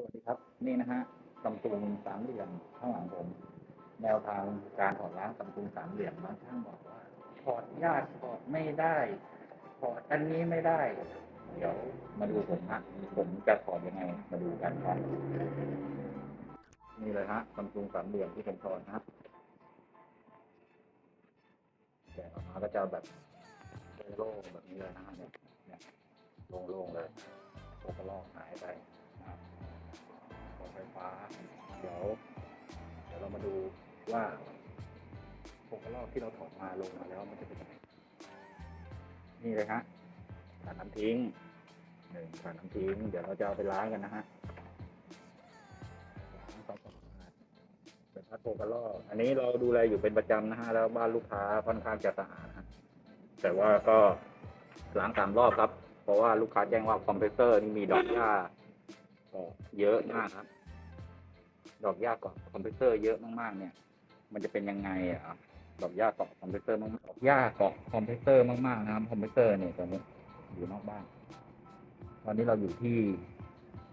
สวัสดีครับ นี่นะฮะซัมซุงสามเหลี่ยมข้างหลังผม แนวทางการถอดล้างซัมซุงสามเหลี่ยมบางช่างบอกว่าถอดยากถอดไม่ได้ถอดอันนี้ไม่ได้ เดี๋ยวมาดูผมฮะผมจะถอดยังไงมาดูกันครับนี่เลยฮะซัมซุงสามเหลี่ยมที่ผมถอดนะฮะแกะออกมาก็จะแบบโล่งแบบนี้เลยนะฮะเนี่ยโล่งๆเลยโอ้ก็ลอกหายไป เรามาดูว่าโครงกระลอกที่เราถอดมาลงมาแล้วมันจะเป็นยังไงนี่เลยฮะถ่านน้ำทิ้งหนึ่งถ่านน้ำทิ้ง เดี๋ยวเราจะเอาไปล้างกันนะฮะล้างความสะอาดเป็นพัดโครงกระลอกอันนี้เราดูแลอยู่เป็นประจำนะฮะแล้วบ้านลูกค้าค่อนข้างจะสะอาดนะแต่ว่าก็ล้างตามรอบครับ เพราะว่าลูกค้าแจ้งว่าคอมเพรสเซอร์นี่มีดอกหญ้าก็เยอะมากครับ ดอกหญ้าเกาะคอมเพรสเซอร์เยอะมากๆ เนี่ย มันจะเป็นยังไงอะดอกหญ้าเกาะคอมเพรสเซอร์มากดอกหญ้าเกาะคอมเพรสเซอร์มากๆนะครับคอมเพรสเซอร์เนี่ยตอนนี้อยู่นอกบ้าน ตอนนี้เราอยู่ที่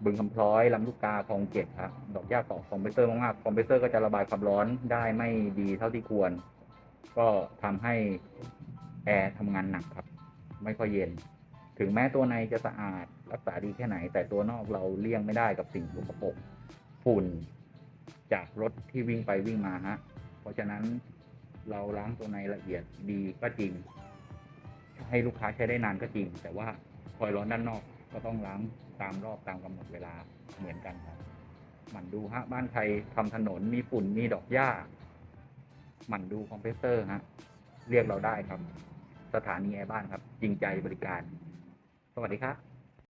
บึงคำพร้อยลำลูกกาคลองเจ็ดครับดอกหญ้าเกาะคอมเพรสเซอร์มากๆคอมเพรสเซอร์ก็จะระบายความร้อนได้ไม่ดีเท่าที่ควร ก็ทำให้แอร์ทำงานหนักครับ ไม่ค่อยเย็น ถึงแม้ตัวในจะสะอาดรักษาดีแค่ไหน แต่ตัวนอกเราเลี่ยงไม่ได้กับสิ่งสกปรกฝุ่น จากรถที่วิ่งไปวิ่งมาฮะ เพราะฉะนั้นเราล้างตัวในละเอียดดีก็จริง ให้ลูกค้าใช้ได้นานก็จริง แต่ว่าคอยร้อนด้านนอกก็ต้องล้างตามรอบตามกำหนดเวลาเหมือนกันครับหมั่นดูฮะ บ้านใครทำถนนมีฝุ่นมีดอกหญ้าหมั่นดูคอมเพรสเซอร์ฮะ เรียกเราได้ครับ สถานีแอร์บ้านครับ จริงใจบริการ สวัสดีครับ